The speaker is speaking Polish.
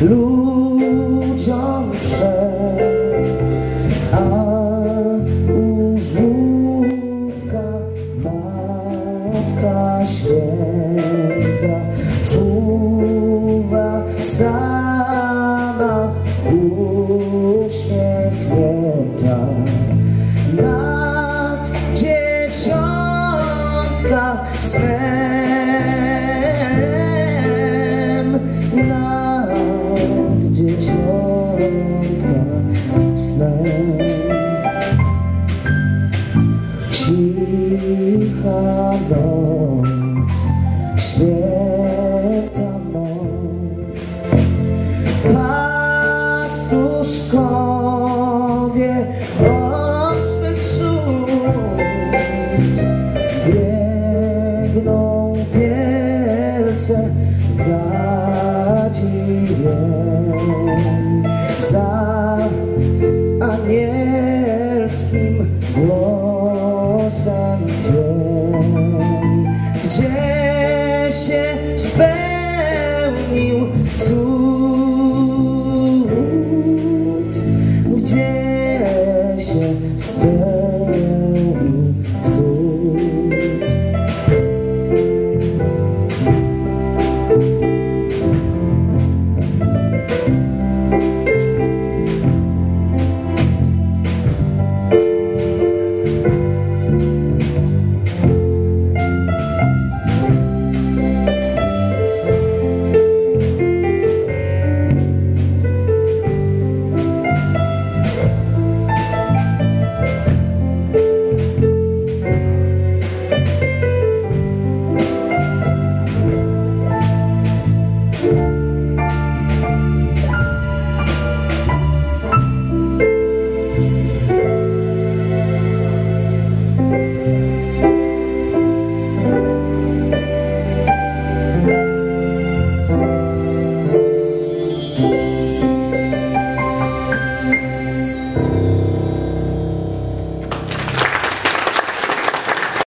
ludziom wszak, a u żłódka Matka Święta czuwa sama выходов. Свет